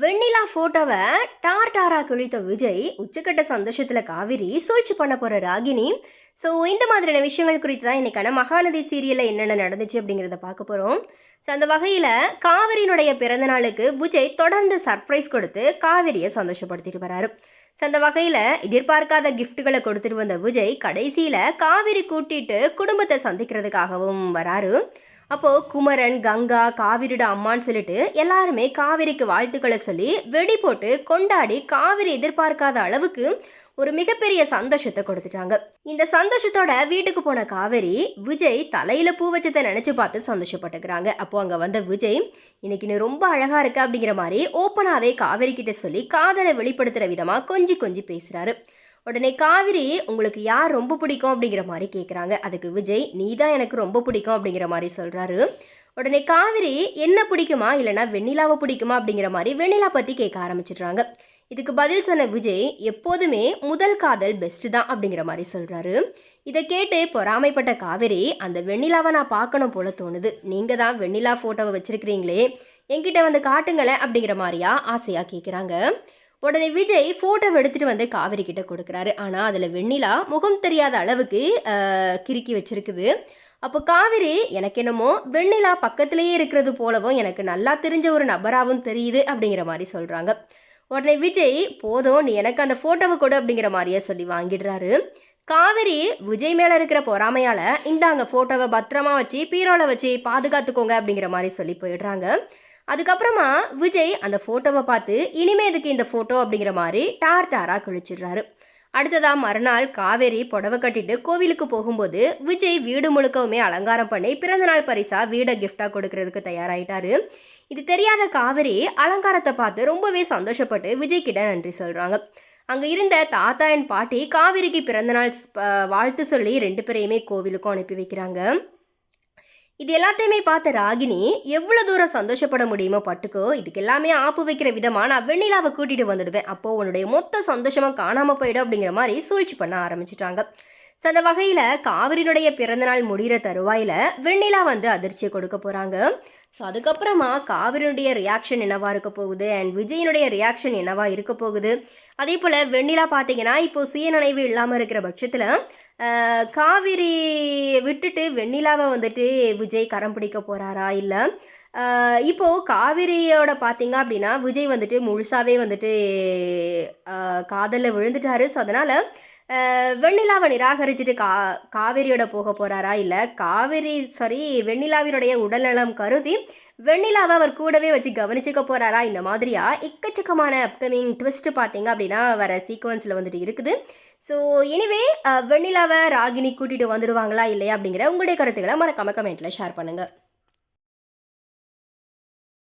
வெண்ணிலா ஃபோட்டோவை டார் டாரா கிழித்த விஜய் உச்சக்கட்ட சந்தோஷத்துல காவிரி சூழ்ச்சி பண்ண போற ராகினி. ஸோ இந்த மாதிரியான விஷயங்கள் குறித்து தான் இன்னைக்கான மகாநதி சீரியலில் என்னென்ன நடந்துச்சு அப்படிங்கிறத பார்க்க போகிறோம் ஸோ அந்த வகையில் காவிரியினுடைய பிறந்த நாளுக்கு விஜய் தொடர்ந்து சர்ப்ரைஸ் கொடுத்து காவிரியை சந்தோஷப்படுத்திட்டு வராரு. ஸோ அந்த வகையில் எதிர்பார்க்காத கிஃப்ட்டுகளை கொடுத்துட்டு வந்த விஜய் கடைசியில் காவிரி கூட்டிட்டு குடும்பத்தை சந்திக்கிறதுக்காகவும் வராரு. அப்போது குமரன் கங்கா காவிரியோட அம்மான்னு சொல்லிட்டு எல்லாருமே காவிரிக்கு வாழ்த்துக்களை சொல்லி வெடி போட்டு கொண்டாடி காவிரி எதிர்பார்க்காத அளவுக்கு ஒரு மிகப்பெரிய சந்தோஷத்தை கொடுத்துட்டாங்க. இந்த சந்தோஷத்தோட வீட்டுக்கு போன காவேரி விஜய் தலையில பூ வச்சதை நினைச்சு பார்த்து சந்தோஷப்பட்டுக்கிறாங்க. அப்போ அங்க வந்த விஜய் இன்னைக்கு நீ ரொம்ப அழகா இருக்க அப்படிங்கிற மாதிரி ஓப்பனாவே காவேரி கிட்ட சொல்லி காதலை வெளிப்படுத்துற விதமா கொஞ்சி கொஞ்சி பேசுறாரு. உடனே காவிரி உங்களுக்கு யார் ரொம்ப பிடிக்கும்? அப்படிங்கிற மாதிரி கேட்குறாங்க அதுக்கு விஜய் நீ தான் எனக்கு ரொம்ப பிடிக்கும் அப்படிங்கிற மாதிரி சொல்கிறாரு உடனே காவிரி என்ன பிடிக்குமா? இல்லைனா வெண்ணிலாவை பிடிக்குமா? அப்படிங்கிற மாதிரி வெண்ணிலா பற்றி கேட்க ஆரம்பிச்சிடுறாங்க. இதுக்கு பதில் சொன்ன விஜய் எப்போதுமே முதல் காதல் பெஸ்ட்டு தான் அப்படிங்கிற மாதிரி சொல்கிறாரு இதை கேட்டு பொறாமைப்பட்ட காவேரி அந்த வெண்ணிலாவை நான் பார்க்கணும் போல தோணுது. நீங்கள் தான் வெண்ணிலா ஃபோட்டோவை வச்சுருக்கிறீங்களே என்கிட்ட வந்து காட்டுங்களேன் அப்படிங்கிற மாதிரியா ஆசையாக கேட்குறாங்க உடனே விஜய் ஃபோட்டோவை எடுத்துகிட்டு வந்து காவேரி கிட்ட கொடுக்குறாரு. ஆனால் அதில் வெண்ணிலா முகம் தெரியாத அளவுக்கு கிறுக்கி வச்சிருக்குது. அப்போ காவேரி எனக்கு என்னமோ வெண்ணிலா பக்கத்திலேயே இருக்கிறது போலவும் எனக்கு நல்லா தெரிஞ்ச ஒரு நபராகவும் தெரியுது அப்படிங்கிற மாதிரி சொல்கிறாங்க உடனே விஜய் போதும் நீ எனக்கு அந்த ஃபோட்டோவை கொடு அப்படிங்கிற மாதிரியே சொல்லி வாங்கிடுறாரு. காவேரி விஜய் மேலே இருக்கிற பொறாமையால் இந்தாங்க ஃபோட்டோவை பத்திரமா வச்சு பீரோவில் வச்சு பாதுகாத்துக்கோங்க அப்படிங்கிற மாதிரி சொல்லி போயிடுறாங்க. அதுக்கப்புறமா விஜய் அந்த ஃபோட்டோவை பார்த்து இனிமே இதுக்கு இந்த ஃபோட்டோ அப்படிங்கிற மாதிரி டார் டாராக கிழிச்சிடுறாரு. அடுத்ததாக மறுநாள் காவேரி புடவை கட்டிட்டு கோவிலுக்கு போகும்போது விஜய் வீடு முழுக்கவுமே அலங்காரம் பண்ணி பிறந்தநாள் பரிசா வீடை கிஃப்டாக கொடுக்கறதுக்கு தயாராகிட்டாரு இது தெரியாத காவேரி அலங்காரத்தை பார்த்து ரொம்பவே சந்தோஷப்பட்டு விஜய் கிட்ட நன்றி சொல்கிறாங்க அங்கே இருந்த தாத்தா என் பாட்டி காவேரிக்கு பிறந்தநாள் வாழ்த்து சொல்லி ரெண்டு பேரையுமே கோவிலுக்கும் அனுப்பி வைக்கிறாங்க. இது எல்லாத்தையுமே பார்த்த ராகினி எவ்வளோ தூரம் சந்தோஷப்பட முடியுமோ பட்டுக்கோ இதுக்கு எல்லாமே ஆப்பு வைக்கிற விதமாக நான் வெண்ணிலாவை கூட்டிகிட்டு வந்துடுவேன். அப்போது உன்னுடைய மொத்த சந்தோஷமாக காணாமல் போயிடும் அப்படிங்கிற மாதிரி சூழ்ச்சி பண்ண ஆரம்பிச்சிட்டாங்க. ஸோ அந்த வகையில் காவிரியினுடைய பிறந்தநாள் முடிகிற தருவாயில் வெண்ணிலா வந்து அதிர்ச்சியை கொடுக்க போகிறாங்க ஸோ அதுக்கப்புறமா காவிரியுடைய ரியாக்ஷன் என்னவா இருக்க போகுது? அண்ட் விஜயனுடைய ரியாக்ஷன் என்னவா இருக்க போகுது? அதே போல் வெண்ணிலா பார்த்தீங்கன்னா இப்போ சுயநினைவு இல்லாமல் இருக்கிற பட்சத்தில் காவிரி விட்டுட்டு வெண்ணிலாவை வந்துட்டு விஜய் கரம் பிடிக்க போகிறாரா இல்லை? இப்போது காவிரியோட பார்த்தீங்க அப்படின்னா விஜய் வந்துட்டு முழுசாகவே வந்துட்டு காதலில் விழுந்துட்டாரு. ஸோ அதனால் வெண்ணிலாவை நிராகரிச்சுட்டு கா காவேரியோட போக போகிறாரா இல்லை? காவேரி சாரி வெண்ணிலாவினுடைய உடல்நலம் கருதி வெண்ணிலாவை அவர் கூடவே வச்சு கவனிச்சுக்க போகிறாரா இந்த மாதிரியா? எக்கச்சக்கமான அப்கமிங் ட்விஸ்ட் பார்த்தீங்க அப்படின்னா வர சீக்வன்ஸில் வந்துட்டு இருக்குது. ஸோ எனிவே வெண்ணிலாவை ராகினி கூட்டிகிட்டு வந்துடுவாங்களா இல்லையா அப்படிங்கிற உங்களுடைய கருத்துக்களை மறக்காம கமெண்ட்டில் ஷேர் பண்ணுங்கள்